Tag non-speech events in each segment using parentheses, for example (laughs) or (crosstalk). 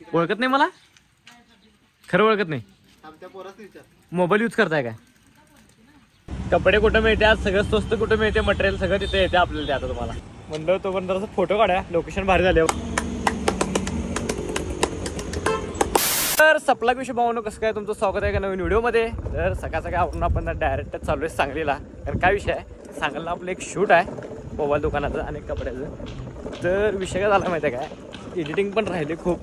ओळखत नाही मला? खरं ओळखत नाही. मोबाईल यूज करताय काय? कपडे कुठं मिळते आज सगळं स्वस्त कुठं मिळते मटेरियल सगळं तिथे येते आपल्याला आता तुम्हाला. म्हणलं तो पण जरासा फोटो काढा लोकेशन भारी झाले. तर सपला विषय भावनो कसं काय तुमचं स्वागत आहे का नवीन व्हिडिओमध्ये? तर सकाळ सकाळ आपण आपण डायरेक्ट चालू आहे सांगलीला. कारण काय विषय आहे? सांगलीला आपलं एक शूट आहे मोबाईल दुकानाचं आणि कपड्याचं. तर विषय काय झाला माहिती आहे काय एडिटिंग पण राहिले खूप.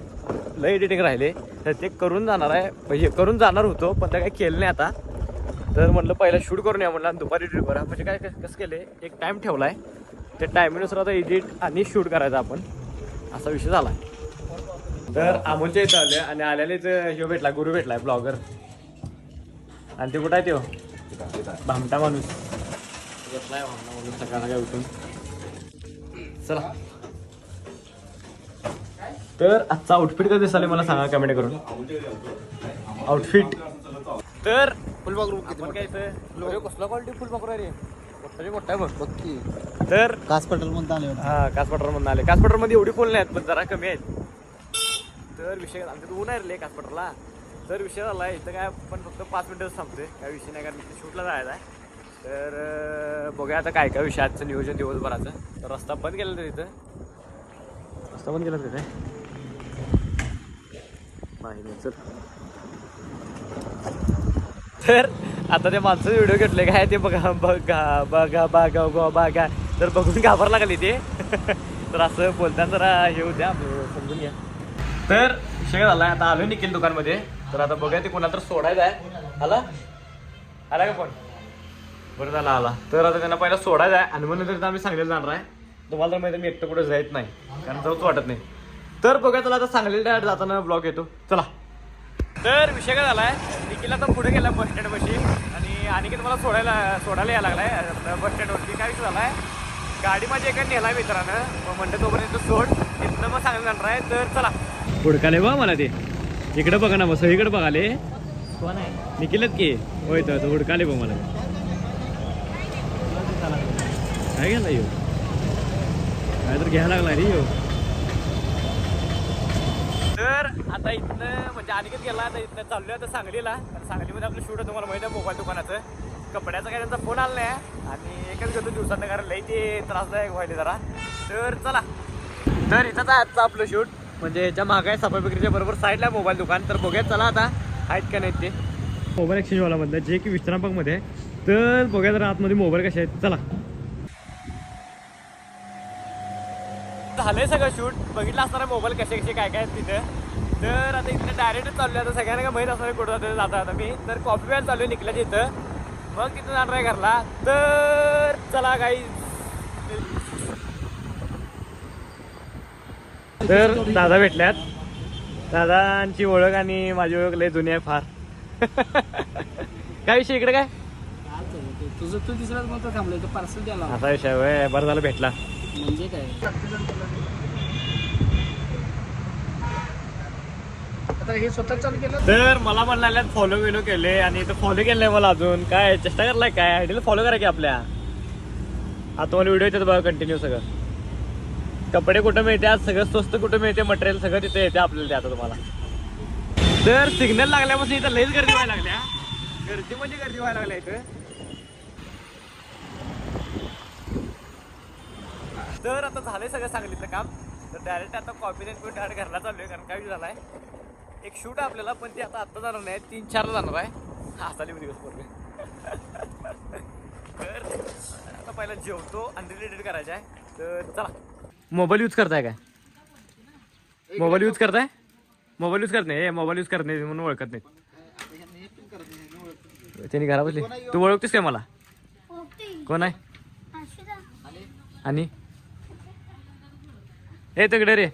लय एडिटिंग राहिले. तर ते करून जाणार आहे. म्हणजे करून जाणार होतो पण ते काय केलं नाही आता. तर म्हटलं पहिला शूट करून या म्हटलं दुपारी एडिट करा. म्हणजे काय कसं केलं एक टाईम ठेवला आहे त्या टायमिंगनुसार आता एडिट आणि शूट करायचा आपण. असा विषय झाला तर अमोलच्या इथं आले आणि आल्यानेच हे भेटला गुरु भेटलाय ब्लॉगर आणि ते कुठं आहे त्यो भामटा माणूस. बसलाय भामटा माणूस सकाळ सकाळी उठून. चला. तर आजचा आउटफिट कधी दिसाले मला सांगा कमेंट करून. आउटफिट तर फुलबाग आपण काय इथं कसला क्वालिटी फुल आहे रे मोठाची मोठा आहे बघ बघ की तर कास पटेल आले मधून आले. कासपठारमध्ये एवढी फुल नाही आहेत पण जरा कमी आहेत. तर विषय आमच्या ऊन आहे रे तर विषय झाला इथं काय आपण फक्त पाच मिनिटच थांबतोय. काय विषय नाही कारण शूटला जायचं आहे. तर बघूया आता काय काय विषय आजचं नियोजन दिवसभराचं. तर रस्ता बंद केला तर इथं. रस्ता बंद केला तिथे तर आता ते माणसं व्हिडिओ घेतले काय ते बघा बघा बघा बघा गो बघा. तर बघून घाबर लागली ते. (laughs) तर असं बोलताना जरा हे होत्या समजून घ्या. तर विषय झाला आता आलो निघेल दुकानमध्ये. तर आता बघा ते कोणाला तर सोडायचं आहे. आला? आला का कोण? बरं झाला आला. तर आता त्यांना पहिला सोडायचं आहे आणि म्हणून तर आम्ही सांगलेलं जाणार आहे. तुम्हाला तर माहिती मी एकटं कुठं जायत नाही. कारण जाऊच वाटत नाही. तर बघा चला आता सांगलीला जाताना ब्लॉग येतो. चला. तर विषय काय झालाय? निखिल आता पुढे गेला बस स्टँड पाशी. आणि अनिकेत मला सोडायला सोडायला यायला लागलाय. बस स्टँडवरती काय विषय झालाय? गाडी माझी एका नेला मित्रानं. मग म्हणलं तोपर्यंत सोड. इथनं मग सांगायला जाणार आहे. तर चला. हुडकाले बा मला ते. इकडे बघा ना मग सगळीकडे बघाले. कोण आहे? निखिलच की? होय तर तो हुडकाले बा मला. काय गेला यो? काय तर घ्यायला लागला रे यो. तर आता इथनं म्हणजे अनिकेत गेला आता इथनं चाललोय आता सांगलीला. तर सांगलीमध्ये आपलं शूट तुम्हाला माहिती आहे मोबाईल दुकानाचं. कपड्याचा काय त्यांचा फोन आला नाही. आणि एकच घेतो दिवसात कारण लई ते त्रासदायक व्हायले जरा. तर चला. तर इथंच आहे आजचं आपलं शूट म्हणजे याच्या मागे सफाई विक्रीच्या बरोबर साईडला मोबाईल दुकान. तर बघूया चला आता आहेत का नाहीत ते. मोबाईल एक्सचेंजवाला मधलं जे की विश्रामबागमध्ये. तर बघूया जरा आतमध्ये मोबाईल कसे आहेत. चला. झालंय सगळं शूट. बघितलं असणार मोबाईल कसे कसे काय काय आहेत तिथं. तर आता इथं डायरेक्ट चाललोय. आता सगळ्यांना काय माहीत असणार कुठं जातं जाता आता मी. तर कॉफी प्यायला चाललोय निघल्याच्या इथं. मग तिथं जाणार आहे घरला. तर चला काही तर दादा भेटल्यात. दादांची ओळख आणि माझी ओळख लय जुनी आहे फार. (laughs) काय विषय इकडे काय? तुझं तू तिसऱ्याच म्हणतो थांबलोय? तर पार्सल द्यायला. असा विषय बरं झालं भेटला. म्हणजे काय? आता हे स्वतः चालू केलं? तर मला पण लागल्यात फॉलो विलो केले आणि इथं फॉलो केलं नाही मला अजून. काय चेष्टा करलाय काय? आयडीला फॉलो करा की आपल्या. आता तुम्हाला व्हिडिओ येतात बघा कंटिन्यू सगळं. कपडे कुठं मिळते आज सगळं स्वस्त कुठं मिळते मटेरियल सगळं तिथे येते आपल्याला ते आता तुम्हाला. तर सिग्नल लागल्यापासून इथं लईच गर्दी व्हायला लागल्या. गर्दी म्हणजे गर्दी व्हायला लागल्या इथं. तर आता झालंय सगळं सांगलीचं काम. तर डायरेक्ट आता कॉपी देऊन करून डायरेक्ट घरला चाललोय कारण काय झालाय एक शूट आहे आपल्याला पण ते आता आत्ता जाणार नाही तीन चार जाणार आहे. हा चालेल दिवस पूर्वी तर आता पहिला जेवतो आणि रिलेटेड करायचं आहे. तर चला. मोबाईल यूज करताय काय? मोबाईल यूज करताय? मोबाईल यूज करत नाही मोबाईल यूज करत नाही म्हणून ओळखत नाही त्यांनी घरा बसली तू ओळखतेस काय मला? कोण आहे? आणि? हे तिकडे रे.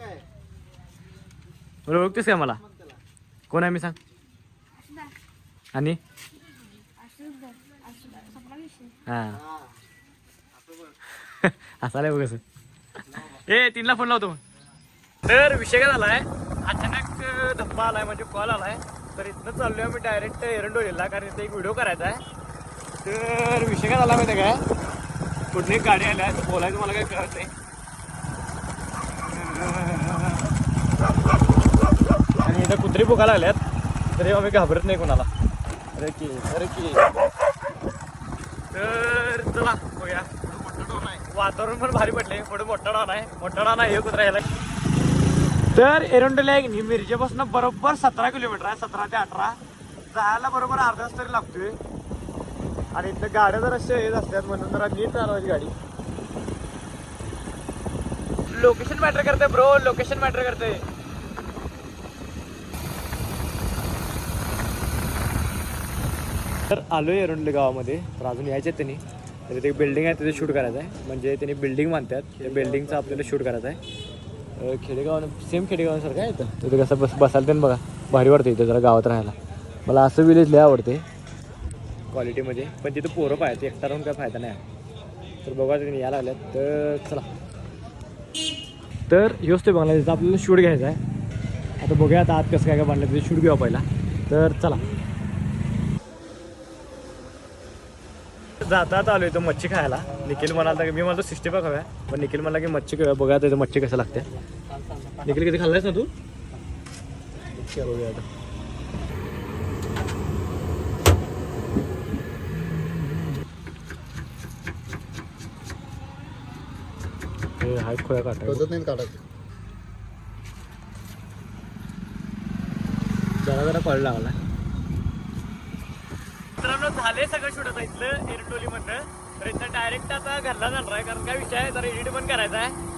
ओळखतेस का मला? कोण आहे मी सांग. आणि? हा. (laughs) असा नाही बघ ए तीनला फोन लावतो तर विषय काय झालाय? अचानक धप्पा आलाय म्हणजे कॉल आलाय. तर इथनं चाललोय मी डायरेक्ट एरंडोलीला कारण इथं एक व्हिडिओ करायचा आहे. तर विषय काय झाला माहिती आहे काय कुठली गाडी आल्या बोलायचं मला काय कळत नाही. इथं कुत्री भुका लागल्यात. तरी आम्ही घाबरत नाही कोणाला. अरे की अरे की. तर चला बघूया. वातावरण पण भारी पडले पुढे मोठा डाण आहे मोठा डाण आहे हे कुत्रा यायला. तर एरंडोला एक मिरजेपासून बरोबर सतरा किलोमीटर आहे सतरा ते अठरा. जायला बरोबर अर्धा तास तरी लागतोय. आणि इथं गाड्या जर अशा येत असतात म्हणून जरा नीट चालवायची गाडी. लोकेशन मॅटर करते ब्रो लोकेशन मॅटर करते तर आलो एरंडले गावामध्ये तर अजून यायचे आहेत त्यांनी. तर तिथे एक बिल्डिंग आहे तिथे शूट करायचं आहे. म्हणजे त्यांनी बिल्डिंग मानतात त्या बिल्डिंगचं आपल्याला शूट करायचं आहे. खेडेगाव सेम खेडेगावसारखं आहे इथं? तिथे कसं बस बसायला त्यांनी बघा. भारी वाटतं इथे जरा गावात राहायला. मला असं विलेज लय आवडते क्वालिटीमध्ये पण तिथं पोरं पाहायचं एकटा राहून काय फायदा नाही. तर बघा तिथे यायला लागल्यात. तर चला. तर ह्योच ते बांगलादेशचा आपल्याला शूट घ्यायचा आहे. आता बघूया आता आत कसं काय काय बांधलं तिथे शूट घेऊ पहिला. तर चला. जातात आलो इथं मच्छी खायला. निखिल म्हणाला की मी म्हणतो सिक्स्टी फाय खाव्या पण निखिल म्हणाला की मच्छी खाऊया. बघा आता इथं मच्छी कसं लागते. निखिल किती खाल्लायस ना तू? चल आता हे खोया काटा टोचत नाही काढायचं. जरा जरा कळ लागला. मित्रांनो झाले सगळं शूट आता इथलं एरटोली मधनं तर इथं डायरेक्ट आता घरला जाणार आहे कारण काय विषय आहे जरा एडिट पण करायचा आहे.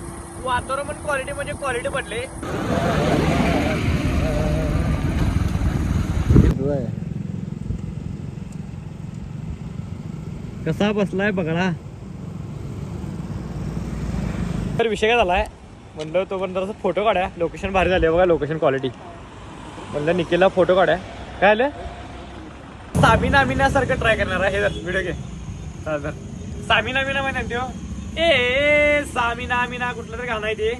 वातावरण पण क्वालिटी म्हणजे क्वालिटी पडले. कसा बसलाय बघा तर विषय काय झाला आहे म्हणलं तो पण जरासा फोटो काढा लोकेशन भारी झाले बघा लोकेशन क्वालिटी म्हणलं निखिलला फोटो काढा काय आलं सामिना मिनासारखं ट्राय करणार आहे. हे व्हिडिओ घे. चला हो. तर सामिना मिना म्हणतात ए सामिना अमिना कुठलं तरी गाणं आहे ते.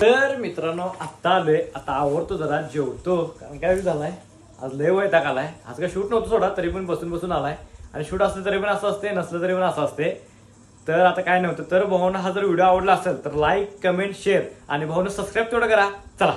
तर मित्रांनो आत्ता आलोय. आता आवडतो जरा जेवतो. कारण काय झालाय? आज लय वैताग आलाय. आज काय शूट नव्हतं सोडा तरी पण बसून बसून आलाय. आणि शूट असलं तरी पण असं असते नसलं तरी पण असं असते. तर आता काय नव्हतं तर भाऊनं हा जर व्हिडिओ आवडला असेल तर लाईक कमेंट शेअर आणि भाऊनं सबस्क्राईब तेवढं करा. चला.